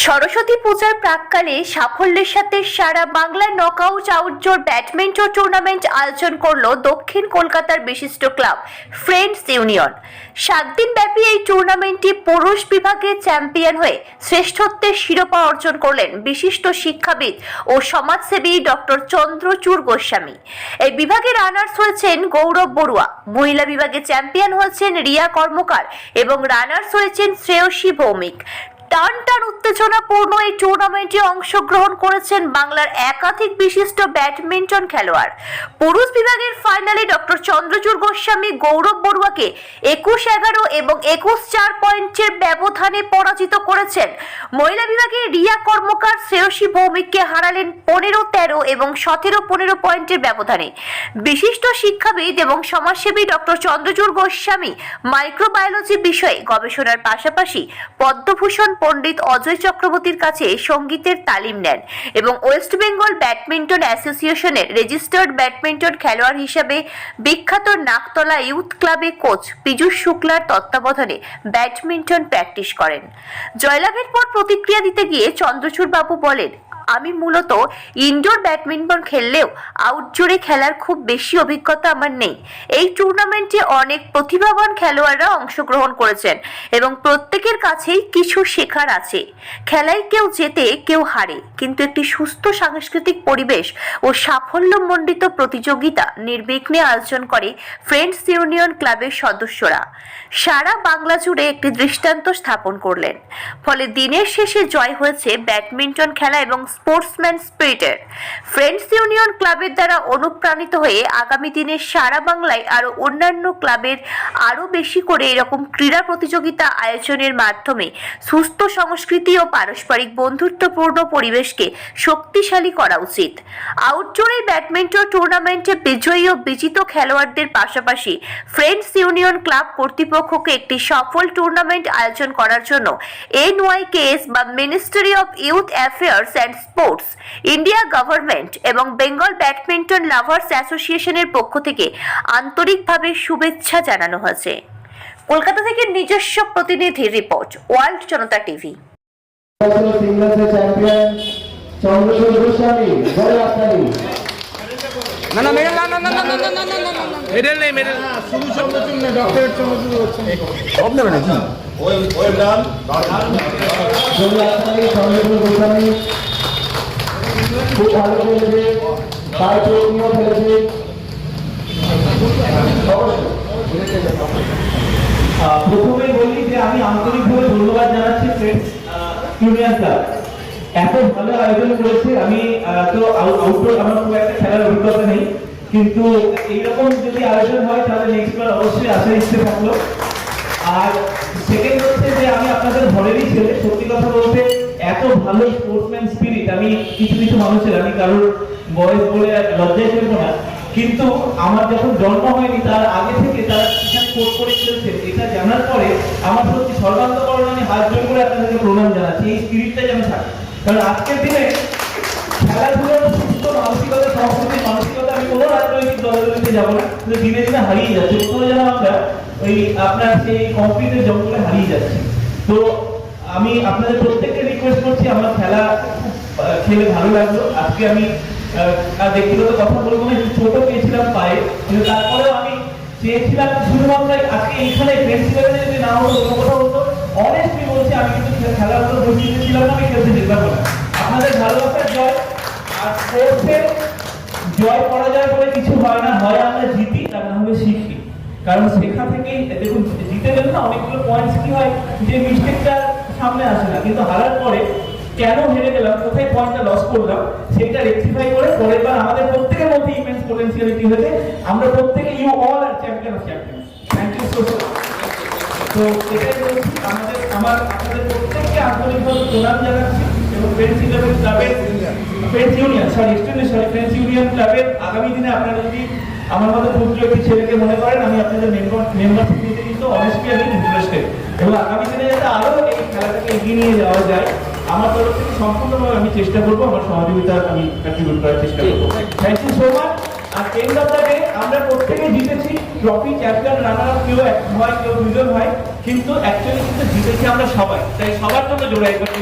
সরস্বতী পূজার প্রাককালে সাফল্যের সাথে সারা বাংলার নকআউট আউটডোর ব্যাডমিন্টন টুর্নামেন্ট আয়োজন করল দক্ষিণ কলকাতার বিশিষ্ট ক্লাব ফ্রেন্ডস ইউনিয়ন সাত দিন ব্যাপী এই টুর্নামেন্টটি পুরুষ বিভাগে চ্যাম্পিয়ন হয়ে শ্রেষ্ঠত্বের শিরোপা অর্জন করলেন বিশিষ্ট শিক্ষাবিদ ও সমাজসেবী ডক্টর চন্দ্রচূড় গোস্বামী। এই বিভাগে রানার্স হয়েছেন গৌরব বড়ুয়া, মহিলা বিভাগে চ্যাম্পিয়ন হয়েছেন রিয়া কর্মকার এবং রানার্স হয়েছেন শ্রেয়সী ভৌমিক। টান টান উত্তেজনাপূর্ণ এই টুর্নামেন্টে অংশগ্রহণ করেছেন বাংলার একাধিক বিশিষ্ট ব্যাডমিন্টন খেলোয়াড়। পুরুষ বিভাগের ফাইনালে ডক্টর চন্দ্রচূড় গোস্বামী, গৌরব বড়ুয়াকে একুশ এগারো এবং একুশ চার পয়েন্টের ব্যবধানে পরাজিত করেছেন। মহিলা বিভাগে রিয়া কর্মকার শ্রেয়সী ভৌমিককে হারালেন পনেরো, তেরো এবং সতেরো পনেরো পয়েন্টের ব্যবধানে। বিশিষ্ট শিক্ষাবিদ এবং সমাজসেবী ডক্টর চন্দ্রচূড় গোস্বামী মাইক্রোবায়োলজি বিষয়ে গবেষণার পাশাপাশি পদ্মভূষণ পণ্ডিত অজয় চক্রবর্তীর কাছে সঙ্গীতের তালিম নেন এবং ওয়েস্ট বেঙ্গল ব্যাডমিন্টন অ্যাসোসিয়েশনের রেজিস্টার্ড ব্যাডমিন্টন খেলোয়াড় হিসেবে বিখ্যাত নাকতলা ইউথ ক্লাবে কোচ পীযূষ শুক্লার তত্ত্বাবধানে ব্যাডমিন্টন প্র্যাকটিস করেন। জয়লাভের পর প্রতিক্রিয়া দিতে গিয়ে চন্দ্রচূড় বাবু বলেন, আমি মূলত ইনডোর ব্যাডমিন্টন খেললেও আউটডোরে খেলার খুব বেশি অভিজ্ঞতা আমার নেই। এই টুর্নামেন্টে অনেক প্রতিভাবান খেলোয়াড়রা অংশগ্রহণ করেছেন এবং প্রত্যেকের কাছেই কিছু শেখার আছে। খেলায় কেউ জেতে, কেউ হারে। কিন্তু একটি সুস্থ সাংস্কৃতিক পরিবেশ ও সাফল্যমণ্ডিত প্রতিযোগিতা নির্বিঘ্নে আয়োজন করে ফ্রেন্ডস ইউনিয়ন ক্লাবের সদস্যরা। সারা বাংলা জুড়ে একটি দৃষ্টান্ত স্থাপন করলেন। ফলে দিনের শেষে জয় হয়েছে ব্যাডমিন্টন খেলা এবং স্পোর্টসম্যান স্পিরিটের। ফ্রেন্ডস ইউনিয়ন ক্লাবের দ্বারা অনুপ্রাণিত হয়ে আগামী দিনে সারা বাংলায় আরও অন্যান্য ক্লাবের আরও বেশি করে এরকম ক্রীড়া প্রতিযোগিতা আয়োজনের মাধ্যমে সুস্থ সংস্কৃতি ও পারস্পরিক বন্ধুত্বপূর্ণ পরিবেশকে শক্তিশালী করা উচিত। আউটডোরে ব্যাডমিন্টন টুর্নামেন্টে বিজয়ী ও বিজিত খেলোয়াড়দের পাশাপাশি ফ্রেন্ডস ইউনিয়ন ক্লাব কর্তৃপক্ষকে একটি সফল টুর্নামেন্ট আয়োজন করার জন্য এনওয়াইকেএস বা ministry of youth affairs and sports, India government এবং বেঙ্গল ব্যাডমিন্টন লাভার্স অ্যাসোসিয়েশনের পক্ষ থেকে আন্তরিকভাবে শুভেচ্ছা জানানো হয়েছে। কলকাতা থেকে নিজস্ব প্রতিনিধি রিপোর্ট ওয়ার্ল্ড জনতা টিভি খুব ভালো খেলেছে তার খেলেছে অবশ্যই প্রথমেই বলি যে আমি আন্তরিকভাবে ধন্যবাদ জানাচ্ছি ক্লাব এত ভালো আয়োজন করেছে, আমি তো আউটডোর আমার খুব একটা খেলার অভিজ্ঞতা নেই। কিন্তু এইরকম যদি আয়োজন হয়, তাহলে নেক্সট বার অবশ্যই আসার ইচ্ছে থাকল। আর সেকেন্ড হচ্ছে যে আমি আপনাদের ঘরেরই ছেলে, সত্যি কথা বলতে এত ভালো স্পোর্টসম্যান স্পিরিট আমি কিছু কিছু মানুষের, আমি কারোর বয়স বলে লজ্জায় ফেলব না। কিন্তু আমার যখন জন্ম হয়নি, তার আগে থেকে তারা কোর্ট করে চলছে, এটা জানার পরে আমার সত্যি সর্বান্তকরণ আমি হাত জোর করে আপনাদেরকে প্রণাম জানাচ্ছি, এই স্পিরিটটা যেন থাকে। কারণ আজকের দিনে খেলাধুলার সুস্থ মানসিকতা, সংস্কৃতি, মানসিকতা, আমি কোনো রাজনৈতিক দলগুলিতে যাব না, কিন্তু দিনে দিনে হারিয়ে যাচ্ছে। কোথাও যেন আমরা ওই আপনার সেই কম্পিউটার জঙ্গলে হারিয়ে যাচ্ছি। তো আমি আপনাদের প্রত্যেককে রিকোয়েস্ট করছি, আমার খেলা খেলে ভালো লাগল। আজকে আমি ব্যক্তিগত কথা বলব না ছোট পেয়েছিলাম পায়ে, কিন্তু তারপরেও আমি চেয়েছিলাম শুধুমাত্র আজকে এইখানে ফ্রেন্ডস লেভেলে যদি না হতো অন্য কোথাও হতো অনেস্টলি বলছি, আমি কিন্তু খেলার ছিলাম না, আমি খেলতে যেতাম না। আপনাদের ভালোবাসার জয়, আর স্পোর্টসের জয় পরাজয় বলে কিছু হয় না, হয় আমরা জিতি আর না হলে শিখি। কারণ শেখা থেকেই, দেখুন, জিতে গেলে না অনেকগুলো পয়েন্টস কি হয়, যে মিস্টেকটা সামনে আসে না, কিন্তু হারার পরে কেন হেরে গেলাম, কোথায় পয়েন্টটা লস করলাম, সেটা রেকটিফাই করে পরের বার আমাদের প্রত্যেকের মধ্যে ইমেন্স পোটেন্সিয়ালিটি হয়েছে? আমরা প্রত্যেকে you all are champion of champion thank you so much তো এটাই বলছি, আমাদের, আমার, আপনাদের প্রত্যেককে আন্তরিকভাবে প্রণাম জানাচ্ছি এবং ফ্রেন্ডস ইলেভেন ক্লাবের friends union sorry extremely sorry friends union ক্লাবের আগামী দিনে আপনারা যদি আমার মতো পুত্র একটি ছেলেকে মনে করেন, আমি আপনাদের মেম্বার মেম্বারশিপ নিতে কিন্তু অনেস্টলি আমি ইন্টারেস্টেড এবং আগামী দিনে যাতে আরও এই খেলাটাকে এগিয়ে নিয়ে যাওয়া যায় আমার তরফ থেকে সম্পূর্ণভাবে আমি চেষ্টা করব আমার সহযোগিতা আমি কন্ট্রিবিউট করার চেষ্টা করব। থ্যাংক ইউ সো মাচ আর এন্ড অফ দ্য ডে আমরা প্রত্যেকে জিতেছি। ট্রফি চ্যাম্পিয়ন রানার আপ কেউ এক হয় কেউ দুজন হয় কিন্তু অ্যাকচুয়ালি কিন্তু জিতেছি আমরা সবাই। তাই সবার জন্য জোড়াই করতে